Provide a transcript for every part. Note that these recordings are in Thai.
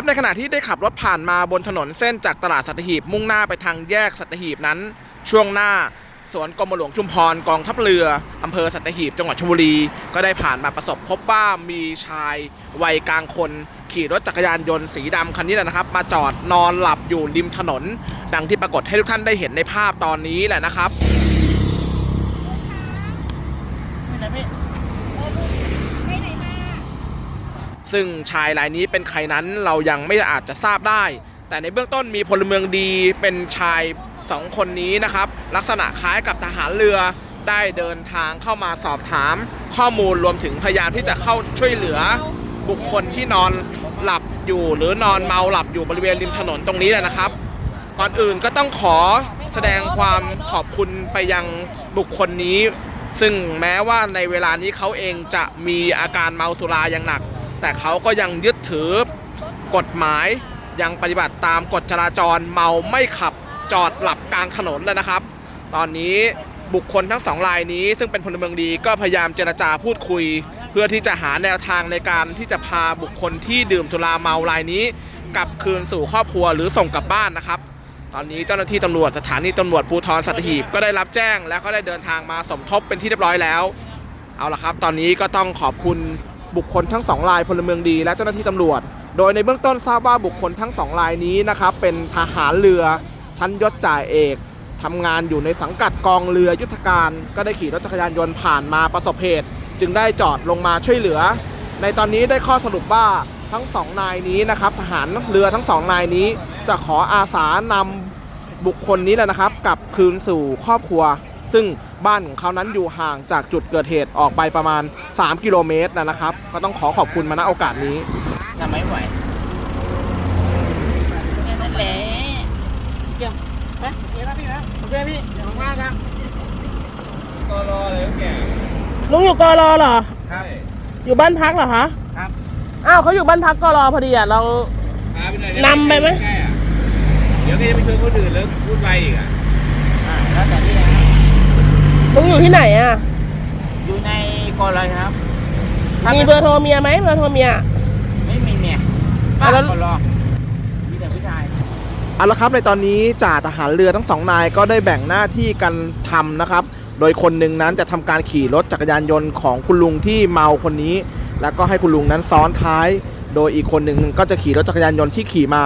ครับในขณะที่ได้ขับรถผ่านมาบนถนนเส้นจากตลาดสัตหีบมุ่งหน้าไปทางแยกสัตหีบนั้น ช่วงหน้าสวนกรมหลวงชุมพรกองทัพเรืออำเภอสัตหีบจังหวัดชลบุรี ก็ได้ผ่านมาประสบพบว่ามีชายวัยกลางคน ขี่รถจักรยานยนต์สีดำคันนี้แหละนะครับ มาจอดนอนหลับอยู่ริมถนน ดังที่ปรากฏให้ทุกท่านได้เห็นในภาพตอนนี้แหละนะครับ ซึ่งชายรายนี้เป็นใครนั้นเรายังไม่อาจจะทราบได้ แต่ในเบื้องต้นมีพลเมืองดีเป็นชายสองคนนี้นะครับ ลักษณะคล้ายกับทหารเรือได้เดินทางเข้ามาสอบถาม ข้อมูลรวมถึงพยายามที่จะเข้าช่วยเหลือบุคคลที่นอนหลับอยู่หรือนอนเมาหลับอยู่บริเวณริมถนนตรงนี้แหละนะครับ ก่อนอื่นก็ต้องขอแสดงความขอบคุณไปยังบุคคลนี้ ซึ่งแม้ว่าในเวลานี้เขาเองจะมีอาการเมาสุราอย่างหนัก แต่เขาก็ยังยึดถือกฎหมายยังปฏิบัติตามกฎจราจรเมาไม่ขับจอดหลับกลางถนนเลยนะครับ ตอนนี้บุคคลทั้งสองรายนี้ ซึ่งเป็นพลเมืองดีก็พยายามเจรจาพูดคุย เพื่อที่จะหาแนวทางในการที่จะพาบุคคลที่ดื่มสุราเมารายนี้ กลับคืนสู่ครอบครัวหรือส่งกลับบ้านนะครับ ตอนนี้เจ้าหน้าที่ตำรวจสถานีตำรวจภูธรสัตหีบก็ได้รับแจ้ง แล้วก็ได้เดินทางมาสมทบเป็นที่เรียบร้อยแล้ว เอาละครับ ตอนนี้ก็ต้องขอบคุณ บุคคลทั้งสองรายพลเมืองดีและเจ้าหน้าที่ตำรวจ โดยในเบื้องต้นทราบว่าบุคคลทั้งสองรายนี้นะครับเป็นทหารเรือชั้นยศจ่าเอกทำงานอยู่ในสังกัดกองเรือยุทธการ ก็ได้ขี่รถจักรยานยนต์ผ่านมาประสบเหตุ จึงได้จอดลงมาช่วยเหลือ ในตอนนี้ได้ข้อสรุปว่าทั้งสองนายนี้นะครับทหารเรือทั้งสองนายนี้ จะขออาสานำบุคคลนี้แหละนะครับกลับคืนสู่ครอบครัว ซึ่ง บ้านของเขานั้นอยู่ห่างจากจุดเกิดเหตุออกไปประมาณ 3 กิโลเมตรนะครับ ก็ต้องขอขอบคุณมาณโอกาสนี้ทำไมไหวแค่นั้นแหละเกี่ยวไปโอเคครับพี่นะโอเคพี่เดี๋ยวมากครับก็รอเลยแกลุงอยู่กรอเหรอใช่อยู่บ้านพักเหรอคะครับอ้าวเขาอยู่บ้านพักกรอพอดีอะลองพาไปหน่อยนำไปไหมใกล้ๆอะเดี๋ยวแกจะไปชวนคนอื่นแล้วพูดไปอีกอะอ่าแล้วแต่พี่นะ ครับลุงอยู่ที่ไหนอะ อยู่ในกอเลยครับมีเบอร์โทรเมียไหมเบอร์โทรเมีย ไม่มีเมียอะแล้วกอรอมีแต่ผู้ชายเอาละครับในตอนนี้จ่าทหารเรือทั้งสองนายก็ได้แบ่งหน้าที่กันทำนะครับ โดยคนหนึ่งนั้นจะทำการขี่รถจักรยานยนต์ของคุณลุงที่เมาคนนี้ แล้วก็ให้คุณลุงนั้นซ้อนท้าย โดยอีกคนหนึ่งก็จะขี่รถจักรยานยนต์ที่ขี่มา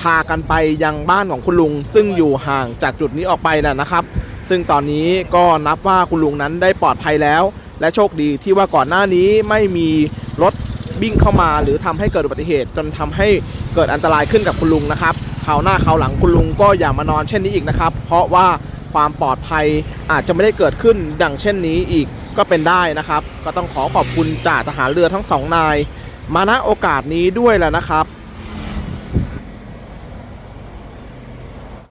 พากันไปยังบ้านของคุณลุง ซึ่งอยู่ห่างจากจุดนี้ออกไปนะนะครับ ซึ่งตอนนี้ก็นับว่าคุณลุงนั้นได้ปลอดภัยแล้ว และโชคดีที่ว่าก่อนหน้านี้ไม่มีรถวิ่งเข้ามา หรือทำให้เกิดอุบัติเหตุ จนทำให้เกิดอันตรายขึ้นกับคุณลุงนะครับคราวหน้าคราวหลังคุณลุงก็อย่ามานอนเช่นนี้อีกนะครับ เพราะว่าความปลอดภัยอาจจะไม่ได้เกิดขึ้นดังเช่นนี้อีกก็เป็นได้นะครับ ก็ต้องขอขอบคุณจ่าทหารเรือทั้งสองนาย มาณโอกาสนี้ด้วยแหละนะครับ